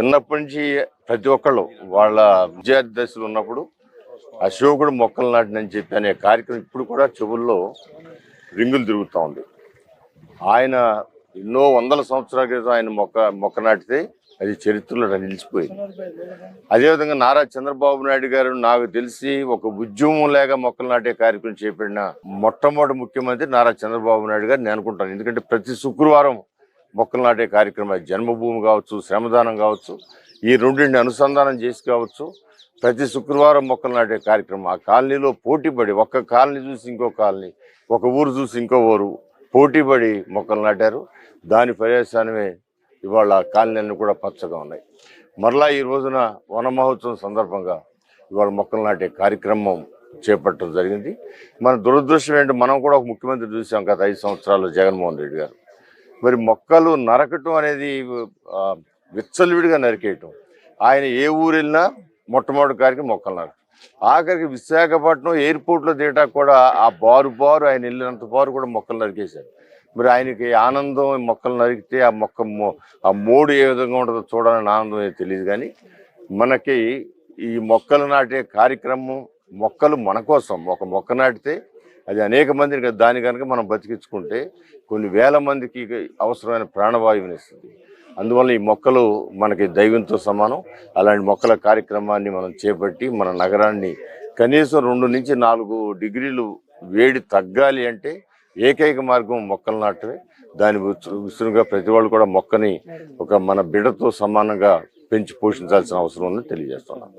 చిన్నప్పటి నుంచి ప్రతి ఒక్కళ్ళు వాళ్ళ విద్యార్థి దశలు ఉన్నప్పుడు అశోకుడు మొక్కలు నాటినని చెప్పి అనే కార్యక్రమం ఇప్పుడు కూడా చెవుల్లో రింగులు తిరుగుతూ ఉంది. ఆయన ఎన్నో వందల సంవత్సరాల క్రితం ఆయన మొక్క మొక్క నాటితే అది చరిత్రలో నిలిచిపోయింది. అదేవిధంగా నారా చంద్రబాబు నాయుడు గారు నాకు తెలిసి ఒక ఉద్యమం లేక మొక్కలు నాటే కార్యక్రమం చేపట్టిన మొట్టమొదటి ముఖ్యమంత్రి నారా చంద్రబాబు నాయుడు గారు నేను అనుకుంటాను. ఎందుకంటే ప్రతి శుక్రవారం మొక్కలు నాటే కార్యక్రమం జన్మభూమి కావచ్చు శ్రమదానం కావచ్చు ఈ రెండింటిని అనుసంధానం చేసి కావచ్చు ప్రతి శుక్రవారం మొక్కలు నాటే కార్యక్రమం. ఆ కాలనీలో పోటీపడి ఒక్క కాలనీ చూసి ఇంకో కాలనీ ఒక ఊరు చూసి ఇంకో ఊరు పోటీపడి మొక్కలు నాటారు. దాని పర్యవసానమే ఇవాళ కాలనీలన్నీ కూడా పచ్చగా ఉన్నాయి. మరలా ఈ రోజున వన మహోత్సవం సందర్భంగా ఇవాళ మొక్కలు నాటే కార్యక్రమం చేపట్టడం జరిగింది. మన దురదృష్టం ఏంటి మనం కూడా ఒక ముఖ్యమంత్రి చూసాం గత ఐదు సంవత్సరాలు జగన్మోహన్ రెడ్డి గారు. మరి మొక్కలు నరకటం అనేది విచ్చలవిడిగా నరికేయటం. ఆయన ఏ ఊరు వెళ్ళినా మొట్టమొదటి కారికి మొక్కలు నరకటం. ఆఖరికి విశాఖపట్నం ఎయిర్పోర్ట్లో దిగటానికి కూడా ఆ బారు బారు ఆయన వెళ్ళినంత బారు కూడా మొక్కలు నరికేశారు. మరి ఆయనకి ఆనందం మొక్కలు నరికితే ఆ మొక్క ఆ మోడు ఏ విధంగా ఉంటుందో చూడాలని ఆనందం తెలియదు కానీ మనకి ఈ మొక్కలు నాటే కార్యక్రమం మొక్కలు మన కోసం. ఒక మొక్క నాటితే అది అనేక మందిని దాని కనుక మనం బతికించుకుంటే కొన్ని వేల మందికి అవసరమైన ప్రాణవాయువుని ఇస్తుంది. అందువల్ల ఈ మొక్కలు మనకి దైవంతో సమానం. అలాంటి మొక్కల కార్యక్రమాన్ని మనం చేపట్టి మన నగరాన్ని కనీసం రెండు నుంచి నాలుగు డిగ్రీలు వేడి తగ్గాలి అంటే ఏకైక మార్గం మొక్కలు నాటమే. దాని విస్తృ- ప్రతి వాళ్ళు కూడా మొక్కని ఒక మన బిడ్డతో సమానంగా పెంచి పోషించాల్సిన అవసరం ఉందని తెలియజేస్తున్నాను.